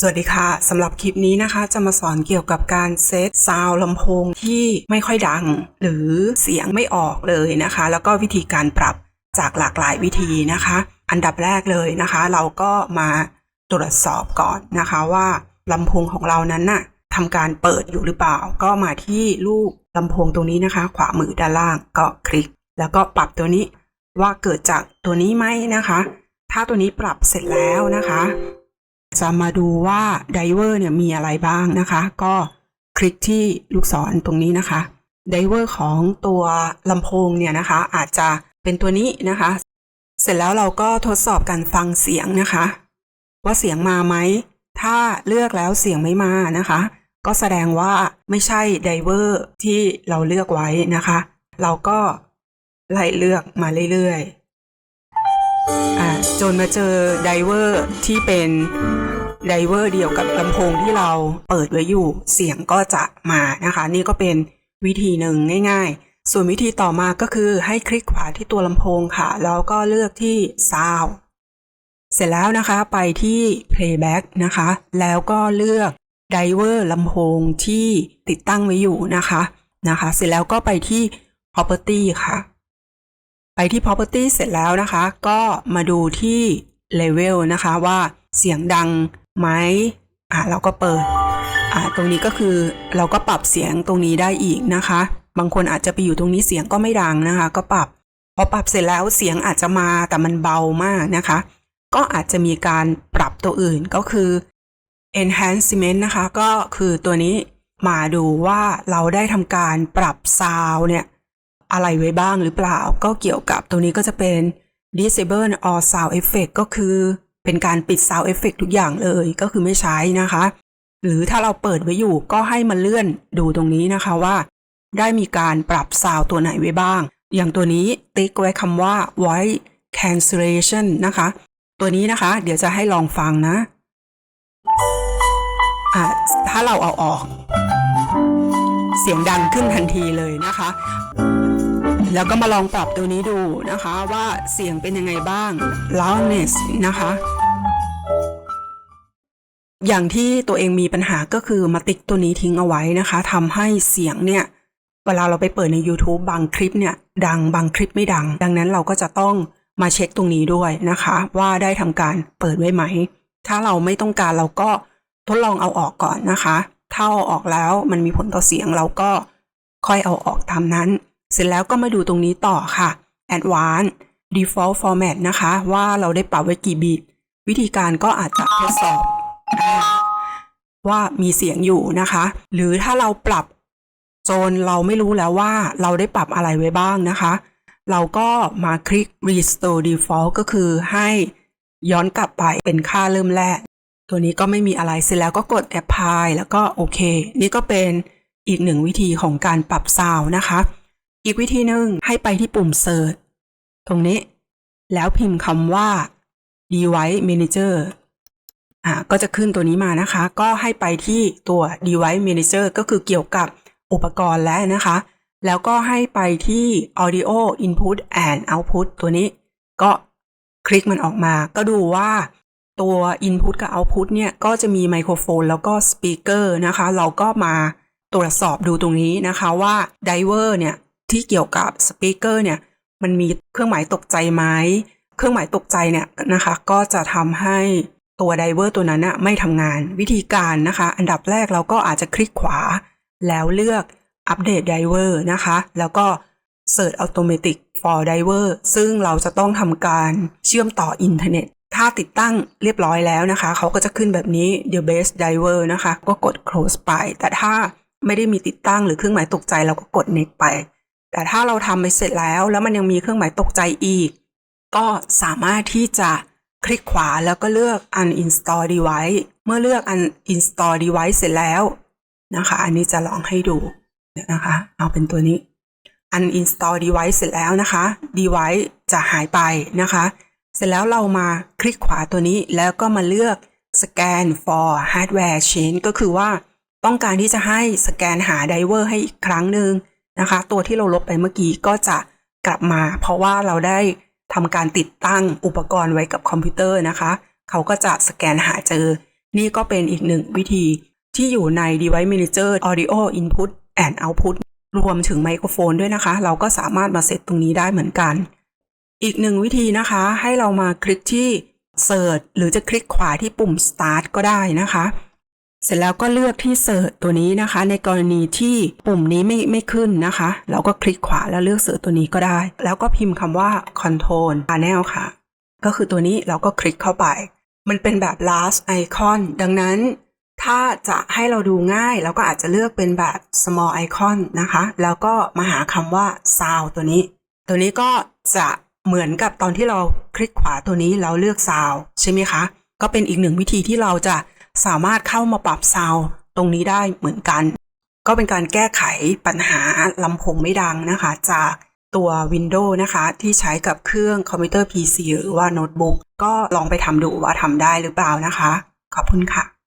สวัสดีค่ะสำหรับคลิปนี้นะคะจะมาสอนเกี่ยวกับการเซตซาวลำโพงที่ไม่ค่อยดัง หรือเสียงไม่ออกเลยนะคะ แล้วก็วิธีการปรับจากหลากหลายวิธีนะคะ อันดับแรกเลยนะคะ เราก็มาตรวจสอบก่อนนะคะว่าลำโพงของเรานั้นน่ะทำการเปิดอยู่หรือเปล่า ก็มาที่ลูกลำโพงตรงนี้นะคะ ขวามือด้านล่างก็คลิก แล้วก็ปรับตัวนี้ว่าเกิดจากตัวนี้ไหมนะคะ ถ้าตัวนี้ปรับเสร็จแล้วนะคะ จะมาดูว่าไดเวอร์เนี่ยมีอะไรบ้างนะคะ ก็คลิกที่ลูกศรตรงนี้นะคะไดเวอร์ของตัวลำโพงเนี่ยนะคะ อาจจะเป็นตัวนี้นะคะ เสร็จแล้วเราก็ทดสอบการฟังเสียงนะคะ ว่าเสียงมาไหม ถ้าเลือกแล้วเสียงไม่มานะคะ ก็แสดงว่าไม่ใช่ไดเวอร์ที่เราเลือกไว้นะคะ เราก็ไล่เลือกมาเรื่อยๆ จนมาเจอไดเวอร์ที่เป็นไดเวอร์เดียวกับลำโพงที่เราเปิดไว้อยู่ เสียงก็จะมานะคะ นี่ก็เป็นวิธีหนึ่งง่าย ๆ ส่วนวิธีต่อมาก็คือให้คลิกขวาที่ตัวลำโพงค่ะ แล้วก็เลือกที่ Sound เสร็จแล้วนะคะไปที่ Playback นะคะ แล้วก็เลือกไดเวอร์ลำโพงที่ติดตั้งไว้อยู่นะคะนะคะ เสร็จแล้วก็ไปที่ Property ค่ะ ไปที่ property เสร็จแล้วนะคะ ก็มาดูที่ level นะคะว่าเสียงดังไหมอะเราก็เปิดอะตรงนี้ก็คือเราก็ปรับเสียงตรงนี้ได้อีกนะคะ บางคนอาจจะไปอยู่ตรงนี้เสียงก็ไม่ดังนะคะ ก็ปรับพอปรับเสร็จแล้วเสียงอาจจะมาแต่มันเบามากนะคะ ก็อาจจะมีการปรับตัวอื่นก็คือ enhancement นะคะ ก็คือตัวนี้มาดูว่าเราได้ทำการปรับซาวเนี่ย อะไรไว้บ้างหรือเปล่า ก็เกี่ยวกับตัวนี้ก็จะเป็น disable or sound effect ก็คือเป็นการปิด sound effect ทุกอย่างเลยก็คือไม่ใช้นะคะ หรือถ้าเราเปิดไว้อยู่ก็ให้มันเลื่อนดูตรงนี้นะคะว่า ได้มีการปรับซาวตัวไหนไว้บ้าง อย่างตัวนี้ติ๊กไว้คำว่า voice cancellation นะคะ ตัวนี้นะคะ เดี๋ยวจะให้ลองฟังนะะถ้าเราเอาออก เสียงดังขึ้นทันทีเลยนะคะ แล้วก็มาลองปรับตัวนี้ดูนะคะว่าเสียงเป็นยังไงบ้าง loudness นะคะ อย่างที่ตัวเองมีปัญหาก็คือมาติ๊กตัวนี้ทิ้งเอาไว้นะคะทำให้เสียงเนี่ย เวลาเราไปเปิดใน YouTube บางคลิปเนี่ย ดังบางคลิปไม่ดัง ดังนั้นเราก็จะต้องมาเช็คตรงนี้ด้วยนะคะ ว่าได้ทำการเปิดไว้ไหม ถ้าเราไม่ต้องการเราก็ทดลองเอาออกก่อนนะคะ ถ้าเอาออกแล้วมันมีผลต่อเสียงเราก็ค่อยเอาออกตามนั้น เสร็จแล้วก็มาดูตรงนี้ต่อค่ะ Advanced Default Format นะคะ ว่าเราได้ปรับไว้กี่บิตวิธีการก็อาจจะทดสอบ ว่ามีเสียงอยู่นะคะ หรือถ้าเราปรับจนเราไม่รู้แล้วว่าเราได้ปรับอะไรไว้บ้างนะคะ เราก็มาคลิก Restore Default ก็คือให้ย้อนกลับไปเป็นค่าเริ่มแรก ตัวนี้ก็ไม่มีอะไรเสร็จแล้วก็กด Apply แล้วก็โอเค นี่ก็เป็นอีกหนึ่งวิธีของการปรับซาวน์นะคะ อีกวิธีหนึ่งให้ไปที่ปุ่ม Search ตรงนี้ แล้วพิมพ์คำว่า Device Manager อ่าก็จะขึ้นตัวนี้มานะคะ ก็ให้ไปที่ตัว Device Manager ก็คือเกี่ยวกับอุปกรณ์แล้วนะคะ แล้วก็ให้ไปที่ Audio Input and Output ตัวนี้ ก็คลิกมันออกมา ก็ดูว่าตัว Input กับ Output เนี่ย ก็จะมีไมโครโฟนแล้วก็สปีกเกอร์นะคะ เราก็มาตรวจสอบดูตรงนี้นะคะว่าไดเวอร์เนี่ย ที่เกี่ยวกับสปีกเกอร์เนี่ยมันมีเครื่องหมายตกใจไหมเครื่องหมายตกใจเนี่ยนะคะก็จะทำให้ตัวไดเวอร์ตัวนั้นนะไม่ทำงานวิธีการนะคะ อันดับแรกเราก็อาจจะคลิกขวา แล้วเลือกอัปเดตไดเวอร์นะคะ แล้วก็ Search Automatic for Diver ซึ่งเราจะต้องทำการเชื่อมต่ออินเทอร์เน็ต ถ้าติดตั้งเรียบร้อยแล้วนะคะ เขาก็จะขึ้นแบบนี้ The Best Diver นะคะ ก็กด close ไป แต่ถ้าไม่ได้มีติดตั้งหรือเครื่องหมายตกใจเราก็กด next ไป แต่ถ้าเราทำไปเสร็จแล้ว แล้วมันยังมีเครื่องหมายตกใจอีก ก็สามารถที่จะคลิกขวาแล้วก็เลือก uninstall device เมื่อเลือก uninstall device เสร็จแล้วนะคะ อันนี้จะลองให้ดูเดี๋ยวนะคะ เอาเป็นตัวนี้ uninstall device เสร็จแล้วนะคะ device จะหายไปนะคะ เสร็จแล้วเรามาคลิกขวาตัวนี้แล้วก็มาเลือก scan for hardware change ก็คือว่าต้องการที่จะให้สแกนหาไดเวอร์ให้อีกครั้งหนึ่ง นะคะ ตัวที่เราลบไปเมื่อกี้ก็จะกลับมา เพราะว่าเราได้ทำการติดตั้งอุปกรณ์ไว้กับคอมพิวเตอร์นะคะ เขาก็จะสแกนหาเจอ นี่ก็เป็นอีกหนึ่งวิธีที่อยู่ใน Device Manager Audio Input and Output รวมถึงไมโครโฟนด้วยนะคะ เราก็สามารถมาเซตตรงนี้ได้เหมือนกัน อีกหนึ่งวิธีนะคะ ให้เรามาคลิกที่ Search หรือจะคลิกขวาที่ปุ่ม Start ก็ได้นะคะ เสร็จแล้วก็เลือกที่ Search ตัวนี้นะคะ ในกรณีที่ปุ่มนี้ไม่ไม่ขึ้นนะคะ เราก็คลิกขวาแล้วเลือก Search ตัวนี้ก็ได้ แล้วก็พิมพ์คำว่า Control Panel ค่ะ ก็คือตัวนี้เราก็คลิกเข้าไป มันเป็นแบบ last icon ดังนั้น ถ้าจะให้เราดูง่าย เราก็อาจจะเลือกเป็นแบบ small icon นะคะ แล้วก็มาหาคำว่า sound ตัวนี้ ตัวนี้ก็จะเหมือนกับตอนที่เราคลิกขวาตัวนี้แล้วเลือก sound ใช่ไหมคะ ก็เป็นอีกหนึ่งวิธีที่เราจะ สามารถเข้ามาปรับเซาตรงนี้ได้เหมือนกัน ก็เป็นการแก้ไขปัญหาลำโพงไม่ดังนะคะ จากตัว Windows นะคะ ที่ใช้กับเครื่องคอมพิวเตอร์ PC หรือว่าโน้ตบุ๊กก็ลองไปทำดูว่าทำได้หรือเปล่านะคะ ขอบคุณค่ะ